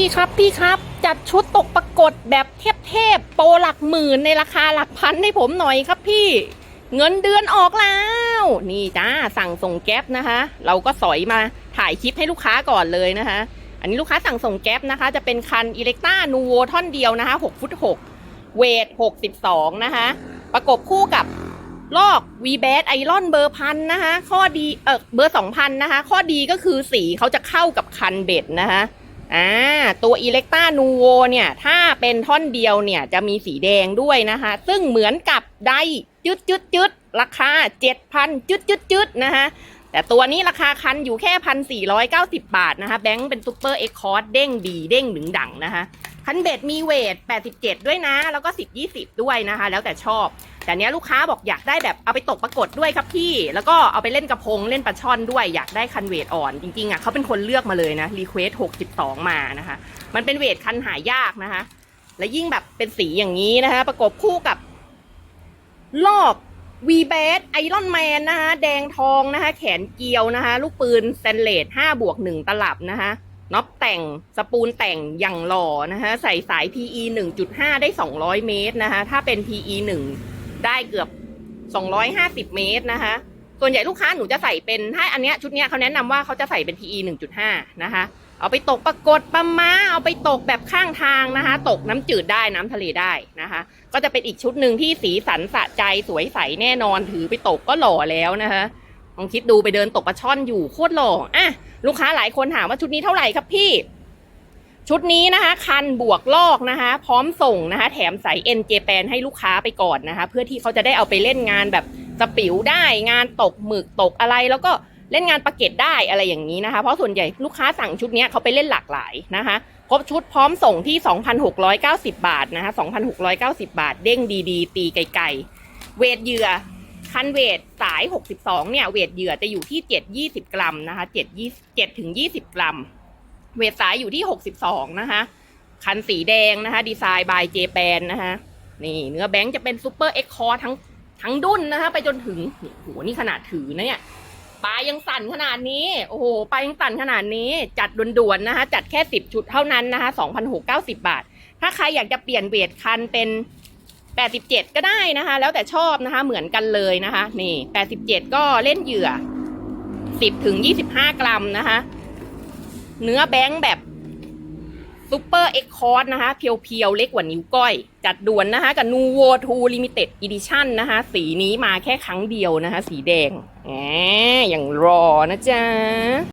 พี่ครับพี่ครับจัดชุดตกประกฏแบบเทพๆโปรหลักหมื่นในราคาหลักพันให้ผมหน่อยครับพี่ เงินเดือนออกแล้ว นี่จ้าสั่งส่งแก๊ปนะคะ เราก็สอยมาถ่ายคลิปให้ลูกค้าก่อนเลยนะคะ อันนี้ลูกค้าสั่งส่งแก๊ปนะคะ จะเป็นคันอิเล็กต้านูโวท่อนเดียวนะคะ6ฟุต6เวท 62 นะคะ ประกบคู่กับลอก v b a t ไอรอนเบอร์พันนะคะ ข้อดีเออเบอร์สองพันนะคะ ข้อดีก็คือสีเขาจะเข้ากับคันเบ็ดนะคะ อ่าตัวอิเล็กตานูโวเนี่ย ถ้าเป็นท่อนเดียวเนี่ย จะมีสีแดงด้วยนะคะ ซึ่งเหมือนกับไดจึดจึดจึดราคา7,000จึดจึดจึดนะคะแต่ตัวนี้ราคาคันอยู่แค่พันสี่ร้อยเก้าสิบบาทนะคะ แบงค์เป็นซูเปอร์เอ็กคอร์ดเด้งดีเด้งหนึ่งดังนะคะ คันเบ็ดมีเวท87ด้วยนะ แล้วก็10 20ด้วยนะคะ แล้วแต่ชอบ แต่เนี้ยลูกค้าบอกอยากได้แบบเอาไปตกปรากฏด้วยครับพี่ แล้วก็เอาไปเล่นกระพงเล่นปลาช่อนด้วยอยากได้คันเวทอ่อน จริงๆอะเขาเป็นคนเลือกมาเลยนะรีเควส62มานะคะ มันเป็นเวทคันหายากนะคะ และยิ่งแบบเป็นสีอย่างนี้นะคะ ประกบคู่กับ ลอกวีเบสไอรอนแมนนะคะแดงทองนะคะ แขนเกียวนะคะ ลูกปืนสแตนเลส5บวก1ตลับนะคะน็อปแต่งสปูลแต่งอย่างหล่อนะคะ ใส่สาย PE 1.5 ได้ 200 เมตรนะคะ ถ้าเป็น PE 1 ได้เกือบ 250 เมตรนะคะ ส่วนใหญ่ลูกค้าหนูจะใส่เป็นถ้าอันเนี้ยชุดเนี้ยเขาแนะนำว่าเขาจะใส่เป็น PE 1.5 นะคะ เอาไปตกปรากฏปลาม้าเอาไปตกแบบข้างทางนะคะ ตกน้ำจืดได้น้ำทะเลได้นะคะ ก็จะเป็นอีกชุดหนึ่งที่สีสันสะใจสวยใสแน่นอนถือไปตกก็หล่อแล้วนะคะลองคิดดูไปเดินตกปลาช่อนอยู่โคตรหล่ออะลูกค้าหลายคนถามว่าชุดนี้เท่าไหร่ครับพี่ ชุดนี้นะคะ คันบวกลอกนะคะ พร้อมส่งนะคะ แถมใส่เอ็นเจแปนให้ลูกค้าไปก่อนนะคะ เพื่อที่เขาจะได้เอาไปเล่นงานแบบสปิวได้งานตกหมึกตกอะไรแล้วก็เล่นงานประเก็ตได้อะไรอย่างนี้นะคะ เพราะส่วนใหญ่ลูกค้าสั่งชุดนี้เขาไปเล่นหลากหลายนะคะครบชุดพร้อมส่งที่ 2,690 บาทนะคะ 2,690 บาท เด้งดีๆ ตีไกลๆ เวทเหยื่อ คันเวทสาย 62 เนี่ย เวทเหยื่อจะอยู่ที่ 7 20 กรัมนะคะ7 20 7ถึง 20 กรัม เวทสายอยู่ที่ 62 นะคะ คันสีแดงนะคะ ดีไซน์บายเจแปนนะคะ นี่เนื้อแบงค์จะเป็นซูเปอร์เอ็กคอร์ทั้งทั้งดุนนะคะ ไปจนถึงโหนี่ขนาดถือนะเนี่ยปลายยังสั่นขนาดนี้ โอ้โหปลายยังสั่นขนาดนี้ จัดด่วนๆนะคะ จัดแค่ 10 ชุดเท่านั้นนะคะ2,690 บาท ถ้าใครอยากจะเปลี่ยนเวทคันเป็น 87 ก็ได้นะคะ แล้วแต่ชอบนะคะ เหมือนกันเลยนะคะ นี่ 87 ก็เล่นเหยื่อ 10ถึง25 กรัมนะคะ เนื้อแบงค์แบบซูเปอร์เอ็กคอร์นะคะ เพียวๆ เล็กกว่านิ้วก้อย จัดด่วนนะคะ กับนูโวทูลิมิเต็ดอีดิชั่นนะคะ สีนี้มาแค่ครั้งเดียวนะคะ สีแดงแหมอย่างรอนะจ๊ะ